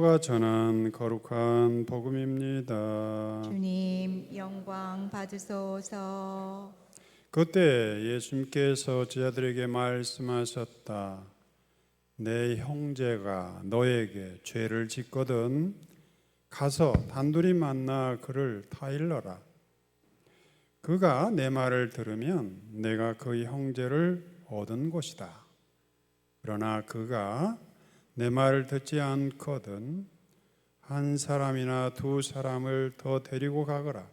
그리스도가 전한 거룩한 복음입니다. 주님 영광 받으소서. 그때 예수님께서 제자들에게 말씀하셨다. 내 형제가 너에게 죄를 짓거든 가서 단둘이 만나 그를 타일러라. 그가 내 말을 들으면 내가 그 형제를 얻은 것이다. 그러나 그가 내 말을 듣지 않거든 한 사람이나 두 사람을 더 데리고 가거라.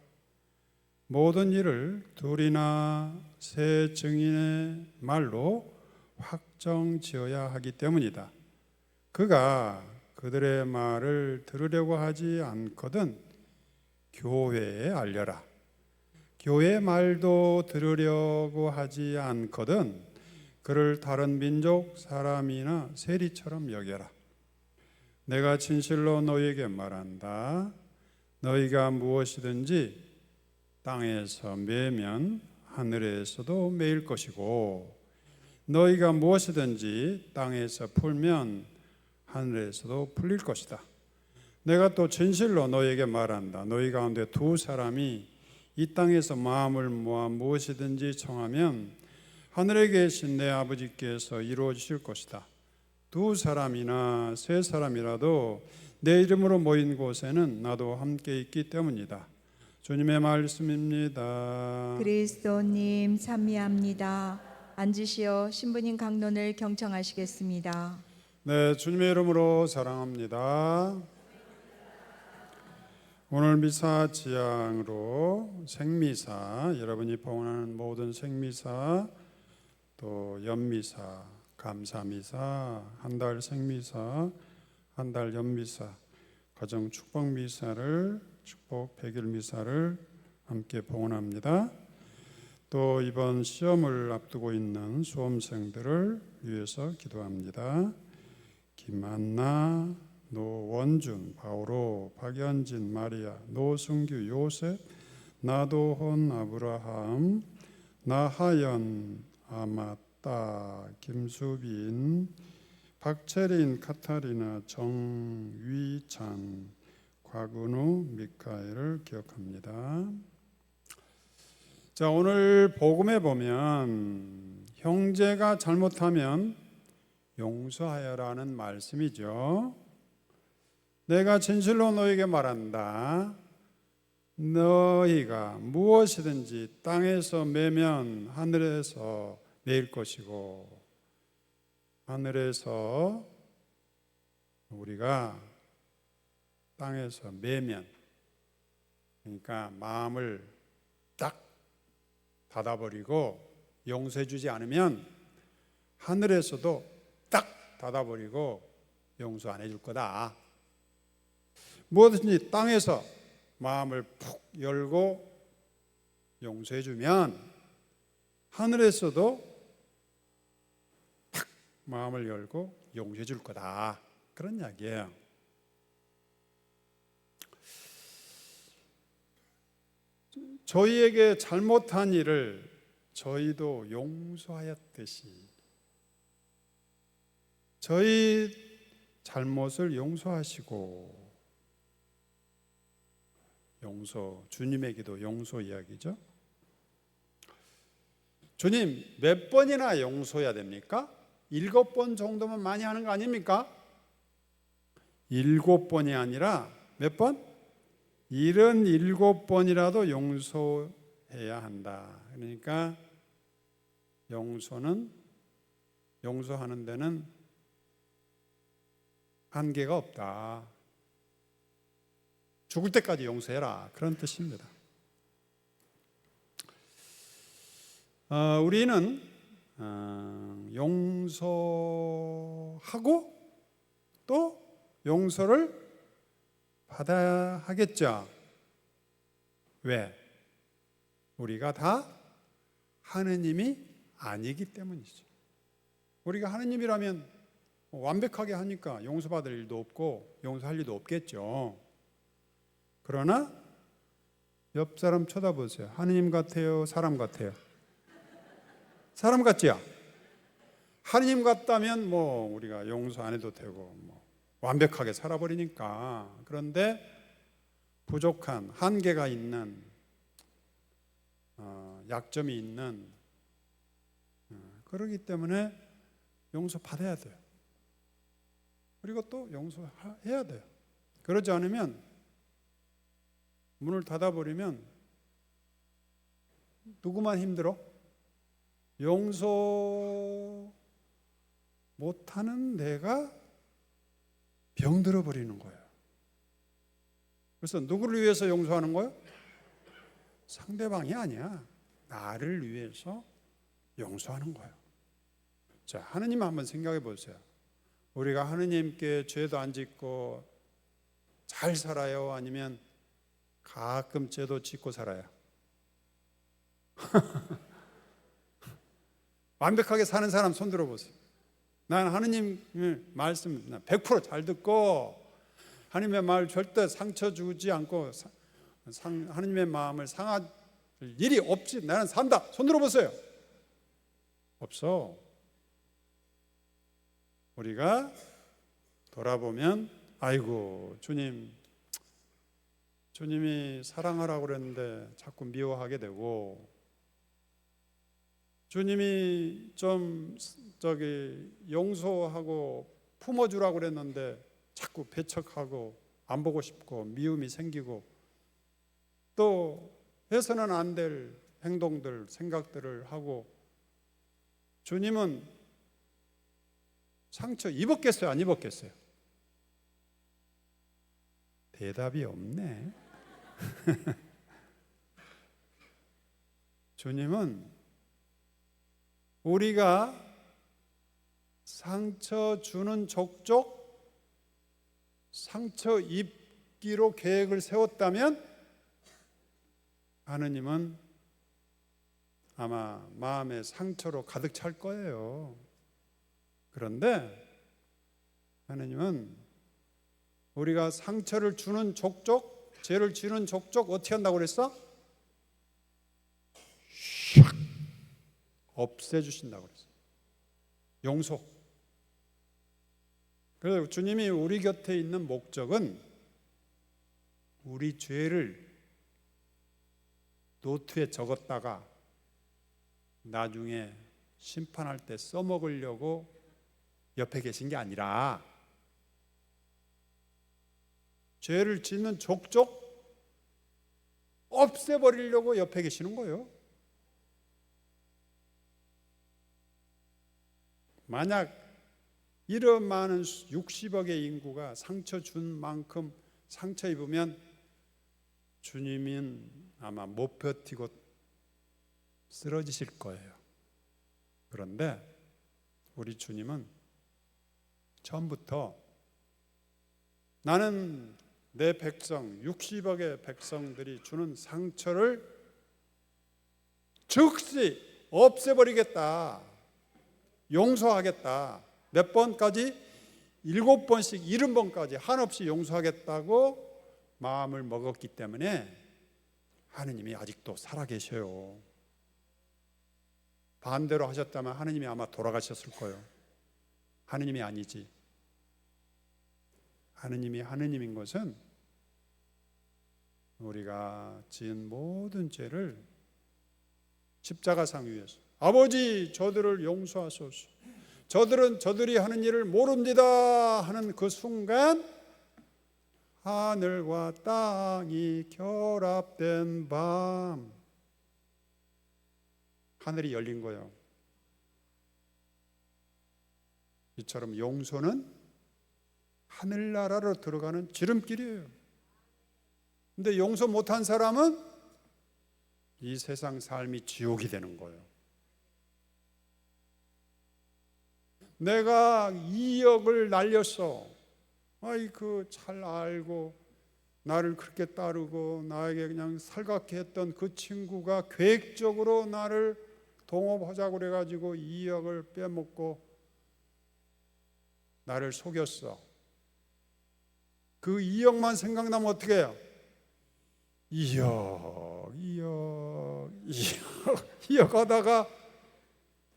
모든 일을 둘이나 세 증인의 말로 확정 지어야 하기 때문이다. 그가 그들의 말을 들으려고 하지 않거든 교회에 알려라. 교회 말도 들으려고 하지 않거든 그를 다른 민족 사람이나 세리처럼 여겨라. 내가 진실로 너희에게 말한다. 너희가 무엇이든지 땅에서 매면 하늘에서도 매일 것이고 너희가 무엇이든지 땅에서 풀면 하늘에서도 풀릴 것이다. 내가 또 진실로 너희에게 말한다. 너희 가운데 두 사람이 이 땅에서 마음을 모아 무엇이든지 청하면 하늘에 계신 내 아버지께서 이루어 주실 것이다. 두 사람이나 세 사람이라도 내 이름으로 모인 곳에는 나도 함께 있기 때문이다. 주님의 말씀입니다. 그리스도님 참미합니다. 앉으시어 신부님 강론을 경청하시겠습니다. 네, 주님의 이름으로 사랑합니다. 오늘 미사 지향으로 생미사, 여러분이 봉헌하는 모든 생미사, 또 연미사, 감사미사, 한 달 생미사, 한 달 연미사, 가정 축복 미사를 축복 백일 미사를 함께 봉헌합니다. 또 이번 시험을 앞두고 있는 수험생들을 위해서 기도합니다. 김한나, 노원준, 바오로, 박연진, 마리아, 노승규, 요셉, 나도혼, 아브라함, 나하연, 아마따, 김수빈, 박채린, 카타리나, 정위찬, 곽은우, 미카엘을 기억합니다. 자, 오늘 복음에 보면 형제가 잘못하면 용서하여라는 말씀이죠. 내가 진실로 너에게 말한다. 너희가 무엇이든지 땅에서 매면 하늘에서 매일 것이고 하늘에서 우리가 땅에서 매면 그러니까 마음을 딱 닫아버리고 용서해주지 않으면 하늘에서도 딱 닫아버리고 용서 안 해줄 거다. 무엇든지 땅에서 마음을 푹 열고 용서해 주면 하늘에서도 탁 마음을 열고 용서해 줄 거다. 그런 이야기예요. 저희에게 잘못한 일을 저희도 용서하였듯이 저희 잘못을 용서하시고 용서 주님에게도 용서 이야기죠. 주님 몇 번이나 용서해야 됩니까? 일곱 번 정도면 많이 하는 거 아닙니까? 일곱 번이 아니라 몇 번? 일은 일곱 번이라도 용서해야 한다. 그러니까 용서는 용서하는 데는 한계가 없다. 죽을 때까지 용서해라. 그런 뜻입니다. 어, 우리는 어, 용서하고 또 용서를 받아야 하겠죠. 왜? 우리가 다 하느님이 아니기 때문이죠. 우리가 하느님이라면 완벽하게 하니까 용서받을 일도 없고 용서할 일도 없겠죠. 그러나 옆 사람 쳐다보세요. 하느님 같아요? 사람 같아요? 사람 같지요? 하느님 같다면 뭐 우리가 용서 안 해도 되고 뭐 완벽하게 살아버리니까 그런데 부족한 한계가 있는 어, 약점이 있는 어, 그러기 때문에 용서 받아야 돼요. 그리고 또 용서해야 돼요. 그러지 않으면 문을 닫아버리면 누구만 힘들어? 용서 못하는 내가 병들어 버리는 거예요. 그래서 누구를 위해서 용서하는 거예요? 상대방이 아니야. 나를 위해서 용서하는 거예요. 자, 하느님 한번 생각해 보세요. 우리가 하느님께 죄도 안 짓고 잘 살아요? 아니면 가끔 죄도 짓고 살아요? 완벽하게 사는 사람 손 들어 보세요. 난 하느님 말씀 100%잘 듣고 하나님의 말 절대 상처 주지 않고 사- 상, 하나님의 마음을 상할 일이 없지. 나는 산다. 손 들어 보세요. 없어. 우리가 돌아보면 아이고 주님 주님이 사랑하라고 그랬는데 자꾸 미워하게 되고 주님이 좀 저기 용서하고 품어주라고 그랬는데 자꾸 배척하고 안 보고 싶고 미움이 생기고 또 해서는 안 될 행동들 생각들을 하고 주님은 상처 입었겠어요? 안 입었겠어요? 대답이 없네 주님은 우리가 상처 주는 족족 상처 입기로 계획을 세웠다면 하느님은 아마 마음의 상처로 가득 찰 거예요. 그런데 하느님은 우리가 상처를 주는 족족, 죄를 지는 족족 어떻게 한다고 그랬어? 샥 없애주신다고 그랬어. 용서. 그래서 주님이 우리 곁에 있는 목적은 우리 죄를 노트에 적었다가 나중에 심판할 때 써먹으려고 옆에 계신 게 아니라 죄를 짓는 족족 없애버리려고 옆에 계시는 거예요. 만약 이런 많은 60억의 인구가 상처 준 만큼 상처 입으면 주님은 아마 못 버티고 쓰러지실 거예요. 그런데 우리 주님은 처음부터 나는 내 백성 60억의 백성들이 주는 상처를 즉시 없애버리겠다. 용서하겠다. 몇 번까지? 일곱 번씩 일흔 번까지 한없이 용서하겠다고 마음을 먹었기 때문에 하느님이 아직도 살아계셔요. 반대로 하셨다면 하느님이 아마 돌아가셨을 거예요. 하느님이 아니지. 하느님이 하느님인 것은 우리가 지은 모든 죄를 십자가상 위에서 아버지 저들을 용서하소서. 저들은 저들이 하는 일을 모릅니다 하는 그 순간 하늘과 땅이 결합된 밤 하늘이 열린 거예요. 이처럼 용서는 하늘나라로 들어가는 지름길이에요. 근데 용서 못한 사람은 이 세상 삶이 지옥이 되는 거예요. 내가 2억을 날렸어. 아이 그 잘 알고 나를 그렇게 따르고 나에게 그냥 살갑게 했던 그 친구가 계획적으로 나를 동업하자고 그래 가지고 2억을 빼먹고 나를 속였어. 그 2억만 생각나면 어떻게 해요? 2억, 2억, 2억, 2억 하다가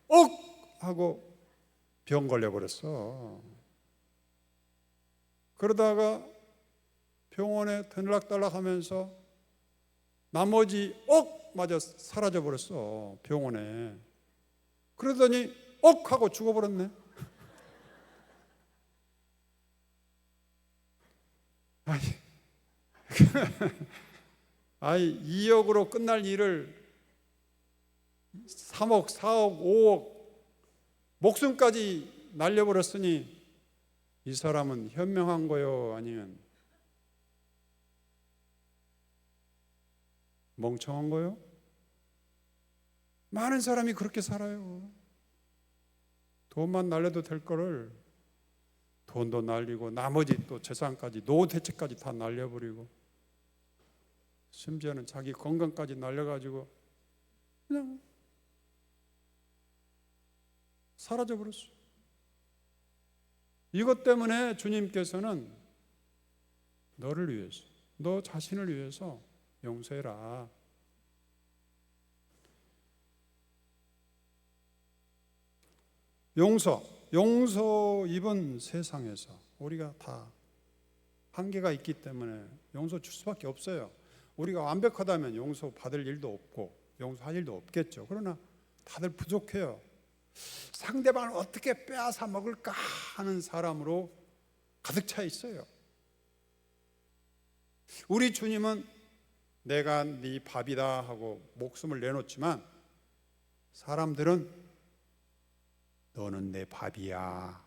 억 하고 병 걸려 버렸어. 그러다가 병원에 들락달락 하면서 나머지 억 맞아 사라져 버렸어 병원에. 그러더니 억 하고 죽어버렸네. 아이, 아이 2억으로 끝날 일을 3억, 4억, 5억 목숨까지 날려버렸으니 이 사람은 현명한 거요 아니면 멍청한 거요? 많은 사람이 그렇게 살아요. 돈만 날려도 될 거를 돈도 날리고 나머지 또 재산까지 노후 대책까지 다 날려버리고 심지어는 자기 건강까지 날려가지고 그냥 사라져 버렸어. 이것 때문에 주님께서는 너를 위해서, 너 자신을 위해서 용서해라. 용서, 용서 입은 세상에서 우리가 다 한계가 있기 때문에 용서 줄 수밖에 없어요. 우리가 완벽하다면 용서 받을 일도 없고 용서할 일도 없겠죠. 그러나 다들 부족해요. 상대방을 어떻게 빼앗아 먹을까 하는 사람으로 가득 차 있어요. 우리 주님은 내가 네 밥이다 하고 목숨을 내놓지만 사람들은 너는 내 밥이야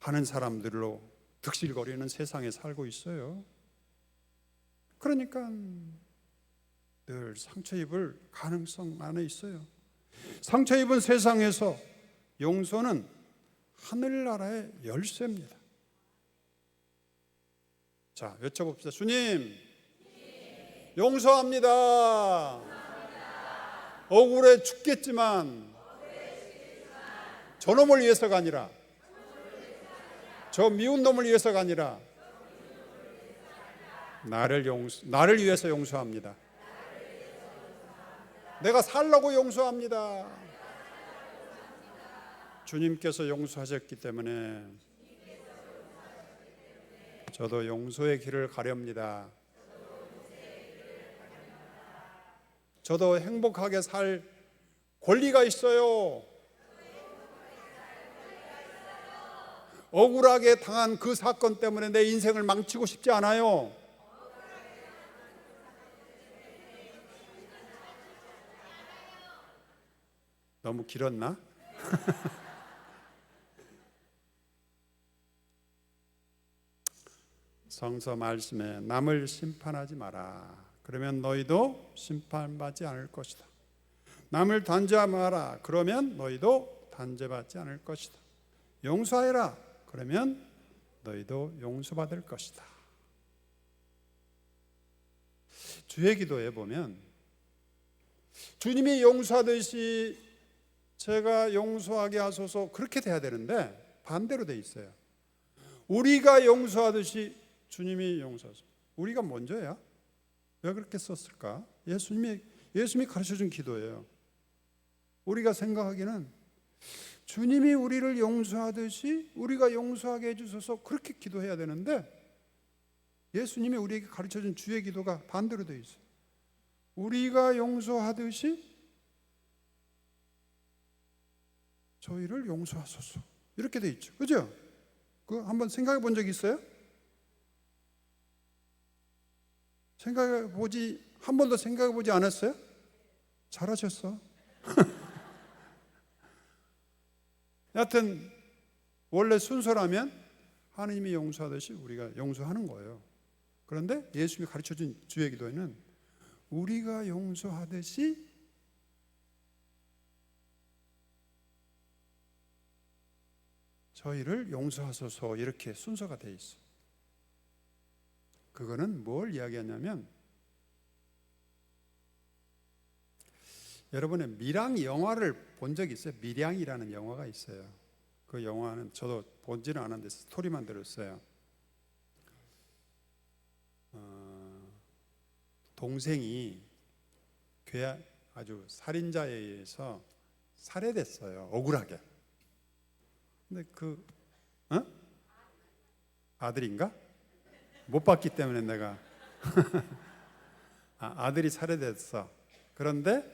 하는 사람들로 득실거리는 세상에 살고 있어요. 그러니까 늘 상처 입을 가능성 안에 있어요. 상처 입은 세상에서 용서는 하늘나라의 열쇠입니다. 자, 외쳐봅시다. 주님, 용서합니다. 억울해 죽겠지만 저놈을 위해서가 아니라 저 미운 놈을 위해서가 아니라 나를 용서, 나를 위해서 용서합니다. 내가 살라고 용서합니다. 주님께서 용서하셨기 때문에 저도 용서의 길을 가렵니다. 저도 행복하게 살 권리가 있어요. 억울하게 당한 그 사건 때문에 내 인생을 망치고 싶지 않아요. 너무 길었나? 성서 말씀에 남을 심판하지 마라. 그러면 너희도 심판받지 않을 것이다. 남을 단죄하지 마라. 그러면 너희도 단죄받지 않을 것이다. 용서해라. 그러면 너희도 용서받을 것이다. 주의 기도에 보면 주님이 용서하듯이 제가 용서하게 하소서 그렇게 돼야 되는데 반대로 돼 있어요. 우리가 용서하듯이 주님이 용서하소. 우리가 먼저야? 왜 그렇게 썼을까? 예수님이 예수님이 가르쳐 준 기도예요. 우리가 생각하기는 주님이 우리를 용서하듯이 우리가 용서하게 해주소서 그렇게 기도해야 되는데 예수님이 우리에게 가르쳐 준 주의 기도가 반대로 되어 있어요. 우리가 용서하듯이 저희를 용서하소서 이렇게 돼 있죠. 그죠? 그 한번 생각해 본 적 있어요? 생각해 보지 한 번도 생각해 보지 않았어요? 잘하셨어. 여하튼 원래 순서라면 하나님이 용서하듯이 우리가 용서하는 거예요. 그런데 예수님이 가르쳐 준 주의 기도에는 우리가 용서하듯이 저희를 용서하소서 이렇게 순서가 돼 있어. 그거는 뭘 이야기하냐면 여러분의 밀양 영화를 본적 있어요? 밀양이라는 영화가 있어요. 그 영화는 저도 본지는 않았는데 스토리만 들었어요. 어, 동생이 괴 아주 살인자에 의해서 살해됐어요. 억울하게. 근데 그 어? 아들인가? 못 봤기 때문에 내가 아, 아들이 살해됐어. 그런데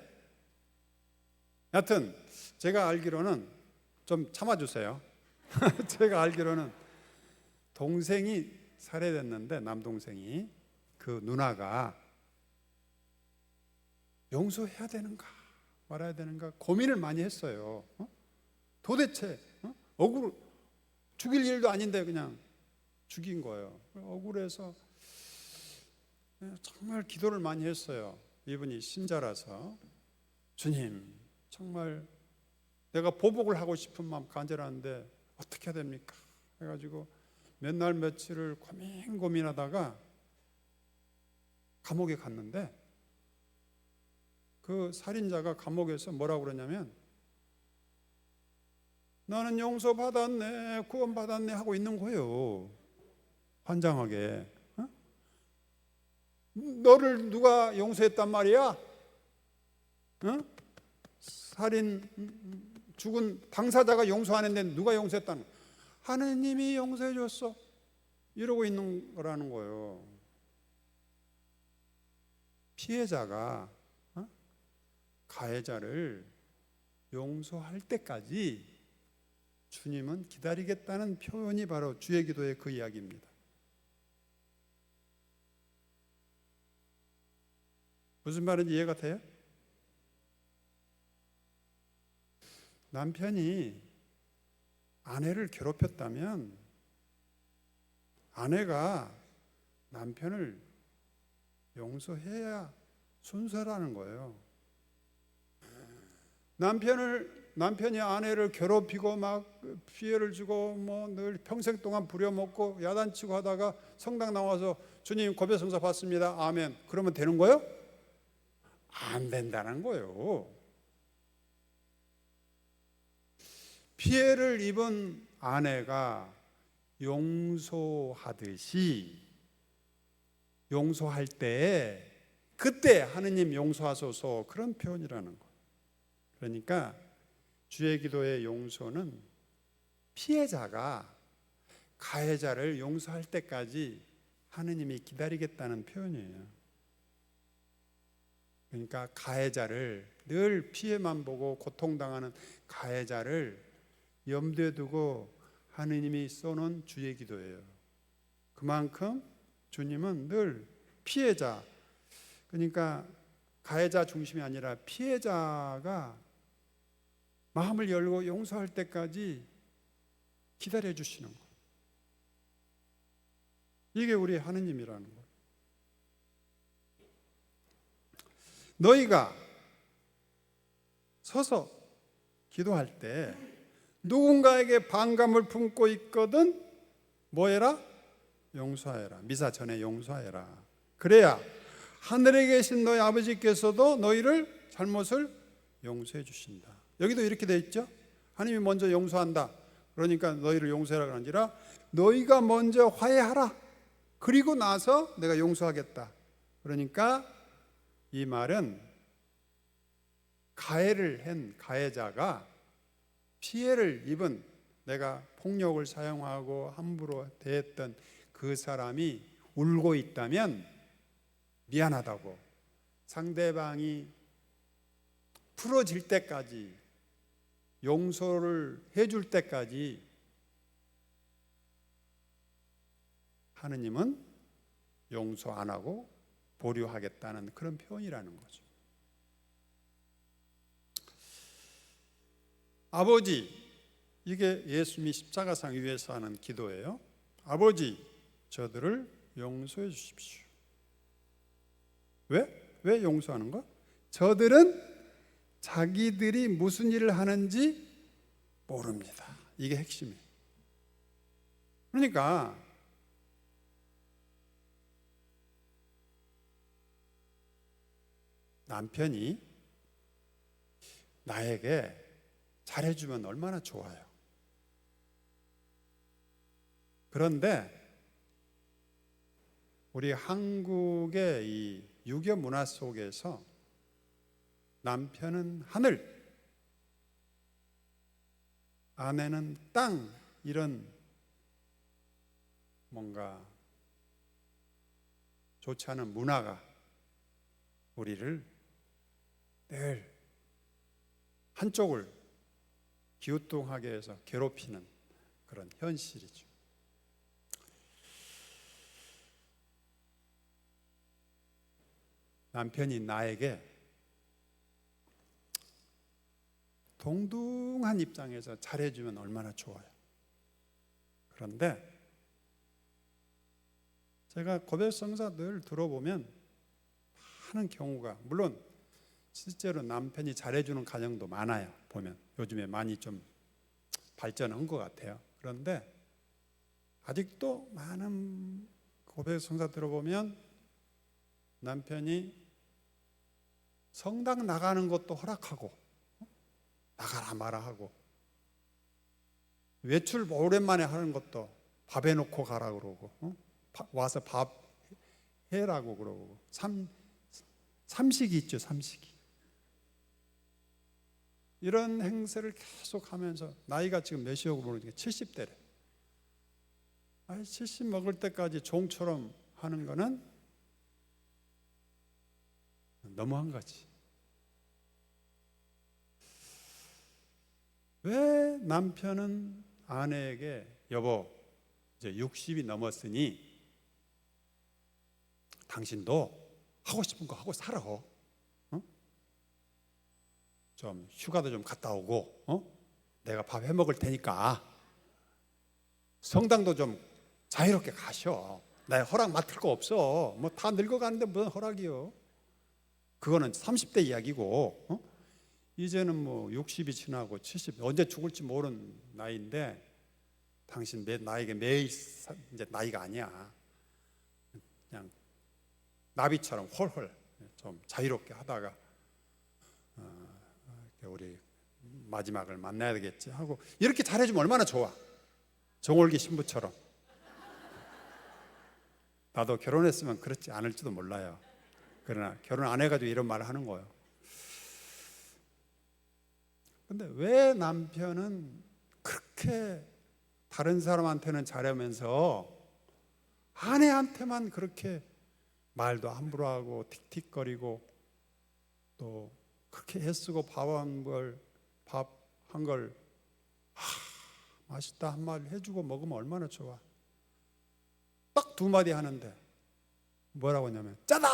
여하튼 제가 알기로는 좀 참아주세요. 제가 알기로는 동생이 살해됐는데 남동생이 그 누나가 용서해야 되는가 말아야 되는가 고민을 많이 했어요. 어? 도대체 어? 억울 죽일 일도 아닌데 그냥 죽인 거예요. 억울해서 정말 기도를 많이 했어요. 이분이 신자라서 주님 정말 내가 보복을 하고 싶은 마음 간절한데 어떻게 해야 됩니까? 해가지고 몇 날 며칠을 고민 고민하다가 감옥에 갔는데 그 살인자가 감옥에서 뭐라고 그러냐면 나는 용서 받았네 구원 받았네 하고 있는 거예요 환장하게 어? 너를 누가 용서했단 말이야? 어? 살인 죽은 당사자가 용서 안 했는데 누가 용서했다는? 하느님이 용서해 줬어 이러고 있는 거라는 거예요 피해자가 어? 가해자를 용서할 때까지 주님은 기다리겠다는 표현이 바로 주의 기도의 그 이야기입니다. 무슨 말인지 이해가 돼요? 남편이 아내를 괴롭혔다면 아내가 남편을 용서해야 순서라는 거예요. 남편을 남편이 아내를 괴롭히고 막 피해를 주고 뭐 늘 평생 동안 부려먹고 야단치고 하다가 성당 나와서 주님 고배성사 받습니다. 아멘. 그러면 되는 거예요? 안 된다는 거예요. 피해를 입은 아내가 용서하듯이 용서할 때 그때 하느님 용서하소서 그런 표현이라는 거. 그러니까 주의 기도의 용서는 피해자가 가해자를 용서할 때까지 하느님이 기다리겠다는 표현이에요. 그러니까 가해자를 늘 피해만 보고 고통당하는 가해자를 염두에 두고 하느님이 쏘는 주의 기도예요. 그만큼 주님은 늘 피해자, 그러니까 가해자 중심이 아니라 피해자가 마음을 열고 용서할 때까지 기다려 주시는 거. 이게 우리 하느님이라는 거. 너희가 서서 기도할 때 누군가에게 반감을 품고 있거든 뭐해라? 용서하여라. 미사 전에 용서하여라. 그래야 하늘에 계신 너희 아버지께서도 너희를 잘못을 용서해 주신다. 여기도 이렇게 돼 있죠. 하나님이 먼저 용서한다. 그러니까 너희를 용서하라 그런지라 너희가 먼저 화해하라. 그리고 나서 내가 용서하겠다. 그러니까 이 말은 가해를 한 가해자가 피해를 입은 내가 폭력을 사용하고 함부로 대했던 그 사람이 울고 있다면 미안하다고 상대방이 풀어질 때까지 용서를 해줄 때까지 하느님은 용서 안 하고 보류하겠다는 그런 표현이라는 거죠. 아버지, 이게 예수님이 십자가상 위에서 하는 기도예요. 아버지, 저들을 용서해 주십시오. 왜? 왜 용서하는 거? 저들은 자기들이 무슨 일을 하는지 모릅니다. 이게 핵심이에요. 그러니까 남편이 나에게 잘해주면 얼마나 좋아요. 그런데 우리 한국의 이 유교 문화 속에서 남편은 하늘, 아내는 땅 이런 뭔가 좋지 않은 문화가 우리를 늘 한쪽을 기우뚱하게 해서 괴롭히는 그런 현실이죠. 남편이 나에게 동등한 입장에서 잘해주면 얼마나 좋아요. 그런데 제가 고백 성사 늘 들어보면 많은 경우가 물론 실제로 남편이 잘해주는 가정도 많아요. 보면 요즘에 많이 좀 발전한 것 같아요. 그런데 아직도 많은 고백 성사 들어보면 남편이 성당 나가는 것도 허락하고 나가라 마라 하고. 외출 오랜만에 하는 것도 밥 해놓고 가라 그러고 어? 바- 와서 밥 해라고 그러고. 삼 삼식이 있죠 삼식이. 이런 행세를 계속 하면서 나이가 지금 몇이라고 모르니까 70대래. 아이 70 먹을 때까지 종처럼 하는 거는 너무한 거지 왜 남편은 아내에게 여보 이제 60이 넘었으니 당신도 하고 싶은 거 하고 살아. 어? 좀 휴가도 좀 갔다 오고, 어? 내가 밥 해 먹을 테니까 성당도 좀 자유롭게 가셔. 나 허락 맡을 거 없어. 뭐 다 늙어가는데 무슨 허락이요? 그거는 30대 이야기고, 어? 이제는 뭐 60이 지나고 70 언제 죽을지 모르는 나이인데 당신 내 나에게 매일 사- 이제 나이가 아니야. 그냥 나비처럼 홀홀 좀 자유롭게 하다가 어, 우리 마지막을 만나야 되겠지 하고 이렇게 잘해주면 얼마나 좋아. 정월기 신부처럼. 나도 결혼했으면 그렇지 않을지도 몰라요. 그러나 결혼 안 해가지고 이런 말을 하는 거예요. 근데 왜 남편은 그렇게 다른 사람한테는 잘하면서 아내한테만 그렇게 말도 함부로 하고 틱틱거리고 또 그렇게 애쓰고 밥 한 걸 밥 한 걸 맛있다 한 말 해주고 먹으면 얼마나 좋아. 딱 두 마디 하는데 뭐라고 하냐면 짜다.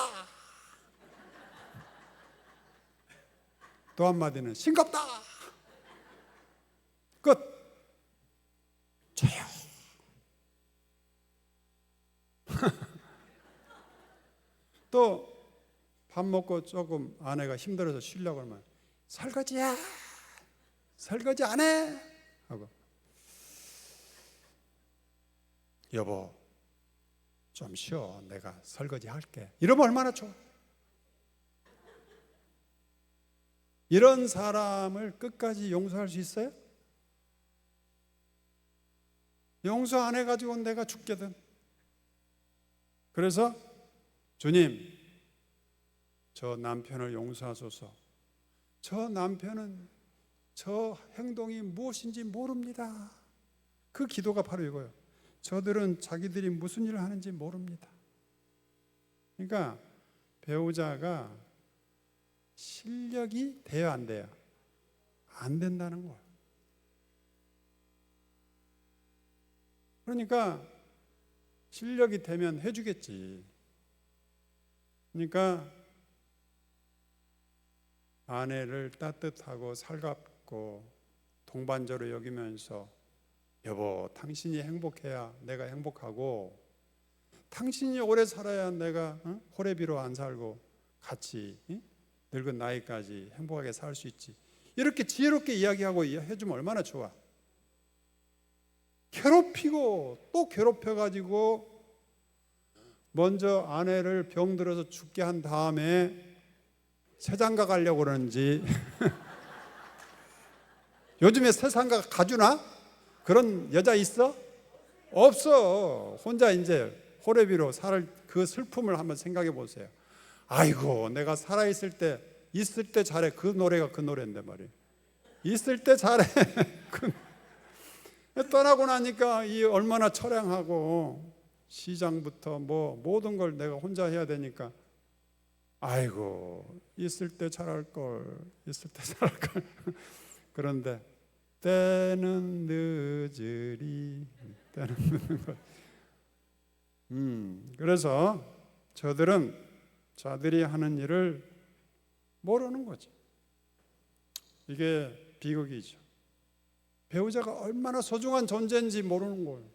또 한마디는 싱겁다. 끝. 조용. 또 밥 먹고 조금 아내가 힘들어서 쉬려고 하면 설거지야. 설거지 안 해. 하고 여보 좀 쉬어. 내가 설거지 할게. 이러면 얼마나 좋아. 이런 사람을 끝까지 용서할 수 있어요? 용서 안 해가지고 내가 죽거든. 그래서 주님, 저 남편을 용서하소서. 저 남편은 저 행동이 무엇인지 모릅니다. 그 기도가 바로 이거예요. 저들은 자기들이 무슨 일을 하는지 모릅니다. 그러니까 배우자가 실력이 돼요, 안 돼요? 안 된다는 거예요. 그러니까 실력이 되면 해주겠지. 그러니까 아내를 따뜻하고 살갑고 동반자로 여기면서 여보, 당신이 행복해야 내가 행복하고 당신이 오래 살아야 내가 어? 호래비로 안 살고 같이 응? 늙은 나이까지 행복하게 살 수 있지. 이렇게 지혜롭게 이야기하고 해주면 얼마나 좋아. 괴롭히고 또 괴롭혀가지고 먼저 아내를 병들어서 죽게 한 다음에 세장가 가려고 그러는지 요즘에 세상가 가주나? 그런 여자 있어? 없어. 혼자 이제 호래비로 살그 슬픔을 한번 생각해 보세요. 아이고, 내가 살아 있을 때 있을 때 잘해 그 노래가 그 노래인데 말이에요. 있을 때 잘해. 그 떠나고 나니까 이 얼마나 처량하고 시장부터 뭐 모든 걸 내가 혼자 해야 되니까 아이고 있을 때 잘할 걸 있을 때 잘할 걸 그런데 때는 늦으리 때는 늦는 것. 음 그래서 저들은 자들이 하는 일을 모르는 거죠. 이게 비극이죠. 배우자가 얼마나 소중한 존재인지 모르는 거예요.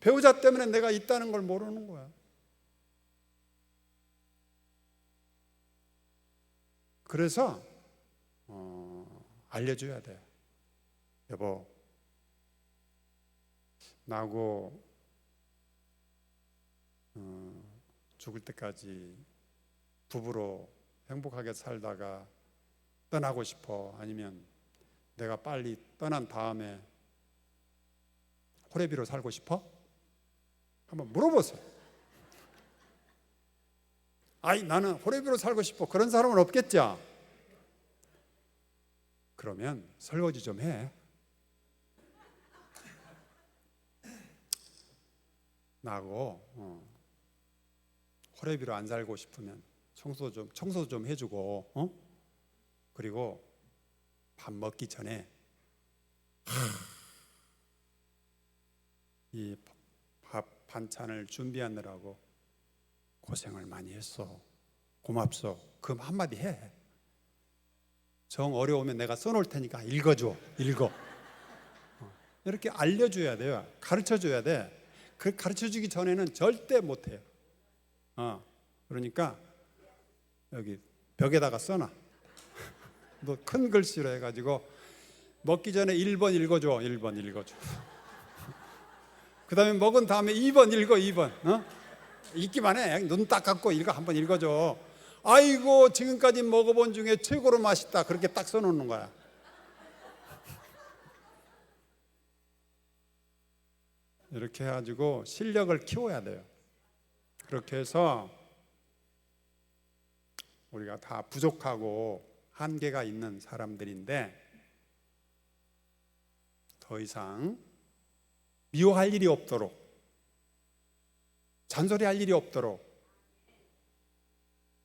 배우자 때문에 내가 있다는 걸 모르는 거야. 그래서 어, 알려줘야 돼. 여보, 나고 어, 죽을 때까지 부부로 행복하게 살다가 떠나고 싶어. 아니면 내가 빨리 떠난 다음에 호래비로 살고 싶어? 한번 물어보세요. 아이 나는 호래비로 살고 싶어. 그런 사람은 없겠죠. 그러면 설거지 좀 해. 나고 어. 호래비로 안 살고 싶으면 청소 좀 청소 좀 해주고 어? 그리고 밥 먹기 전에 이 밥 반찬을 준비하느라고 고생을 많이 했어. 고맙소. 그 한마디 해. 정 어려우면 내가 써놓을 테니까 읽어줘. 읽어. 어, 이렇게 알려줘야 돼요. 가르쳐줘야 돼. 그 가르쳐주기 전에는 절대 못해요. 어, 그러니까 여기 벽에다가 써놔. 너큰 글씨로 해가지고 먹기 전에 1번 읽어줘. 1번 읽어줘. 그 다음에 먹은 다음에 2번 읽어. 2번. 어? 읽기만 해. 눈 딱 감고 읽어. 한번 읽어줘. 아이고 지금까지 먹어본 중에 최고로 맛있다. 그렇게 딱 써놓는 거야. 이렇게 해가지고 실력을 키워야 돼요. 그렇게 해서 우리가 다 부족하고 한계가 있는 사람들인데 더 이상 미워할 일이 없도록 잔소리 할 일이 없도록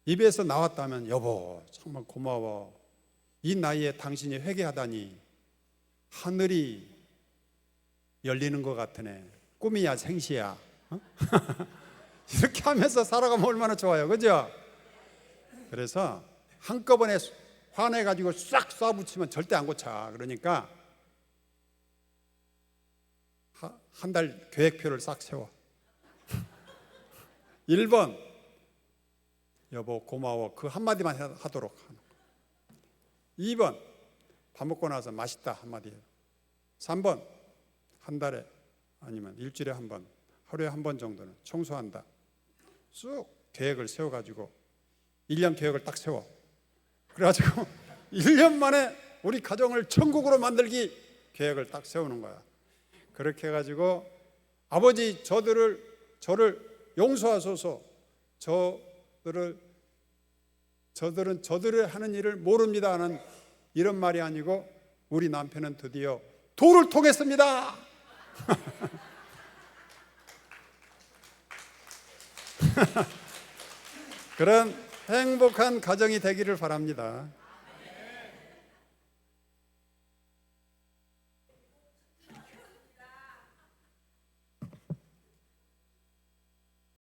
입에서 나왔다면 여보 정말 고마워 이 나이에 당신이 회개하다니 하늘이 열리는 것 같으네 꿈이야 생시야 어? 이렇게 하면서 살아가면 얼마나 좋아요 그죠? 그래서 한꺼번에 화내가지고 싹 쏴붙이면 절대 안 고쳐. 그러니까 한 달 계획표를 싹 세워. 1번. 여보 고마워. 그 한마디만 하도록 하는 거 2번. 밥 먹고 나서 맛있다. 한마디 해요. 3번. 한 달에 아니면 일주일에 한 번 하루에 한 번 정도는 청소한다. 쑥 계획을 세워가지고 1년 계획을 딱 세워 그래가지고 1년 만에 우리 가정을 천국으로 만들기 계획을 딱 세우는 거야 그렇게 해가지고 아버지 저들을 저를 용서하소서 저들을 저들은 저들을 하는 일을 모릅니다 하는 이런 말이 아니고 우리 남편은 드디어 도를 통했습니다. 그런 행복한 가정이 되기를 바랍니다.